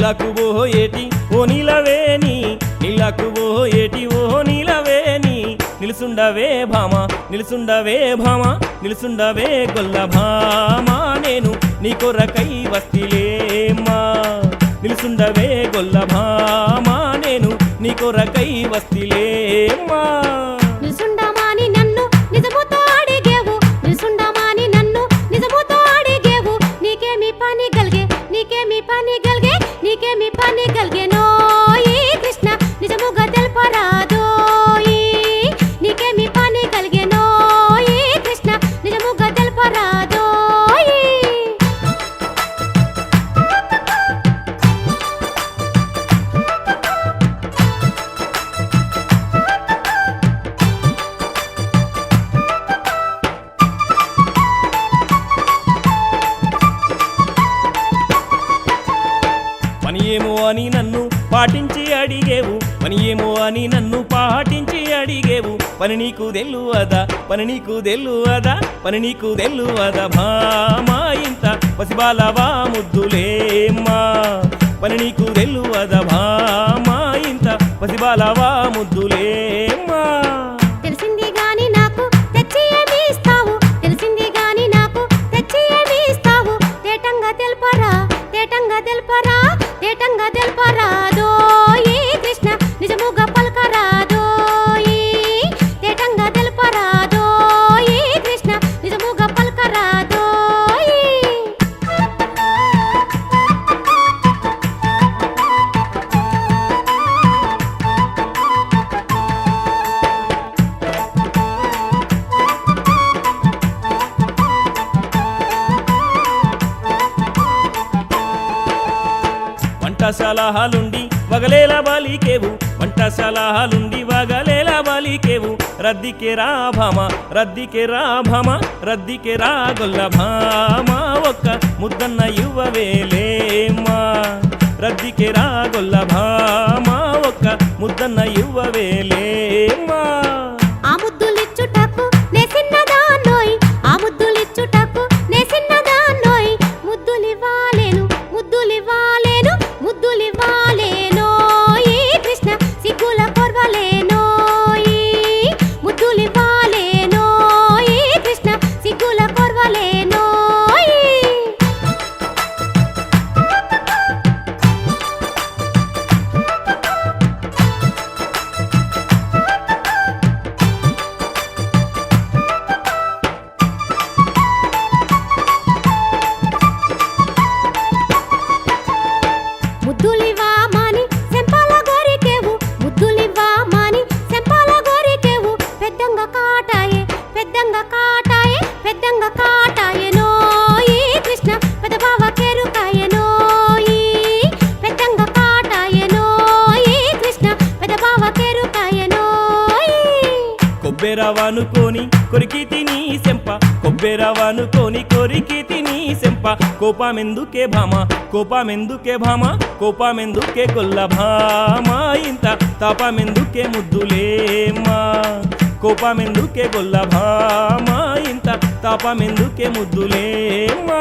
నీలకు పోయేటి ఓ నీలవేని నీలకు పోయేటి ఓ నీలవేని నిలుసుండవే భామ నిలుసుండవే భామ నిలుసుండవే గొల్ల భామ. నేను నీ కొరకై వస్తిలేమ్మా. నిలుసుండవే గొల్ల భామ. నేను నీ కొరకై వస్తిలేమ్మా. పని ఏమో అని నన్ను పాటించి అడిగేవు. పని ఏమో అని నన్ను పాటించి అడిగేవు. పని నీకు తెల్లువదా? పని నీకు తెల్లువదా? పని నీకు తెల్లువదా? భామా ఇంత పసిబాలవా ముద్దులేమ్మా పని నీకు తెల్లువదా? భామా ఇంత పసిబాలవా ముద్దులేమ్మా వంటశాలహాలుండి వగలేల బాలికేవు. వంటశాలహాలుండి వగలేల బాలికేవు. రద్దికే రా భామ రద్దికే రా భామ రద్దికే రా గొల్ల భామ. ఒక్క ముద్దన్న యువవేలేమ్మా రద్దికే రా గొల్ల భామ ఒక్క ముద్దన్న యువవేలే పెద్దంగా కాటాయనో ఈ కృష్ణ పెదబావ కెరుకాయే నోయి పెద్దంగా కాటాయనో ఈ కృష్ణ పెదబావ కెరుకాయే నోయి కొబ్బెరవనుకొని కొరికి తిని సెంప కొబ్బెరవనుకొని కొరికి తిని సెంప కోపమెందుకే భామ కోపమెందుకే భామ కోపమెందుకే కొల్ల భామ. ఇంత తాపమెందుకే ముద్దులేమ్మా కోపమెందుకే గొల్ల భామ. ఇంత తాపమెందుకే ముద్దులేమ్మా.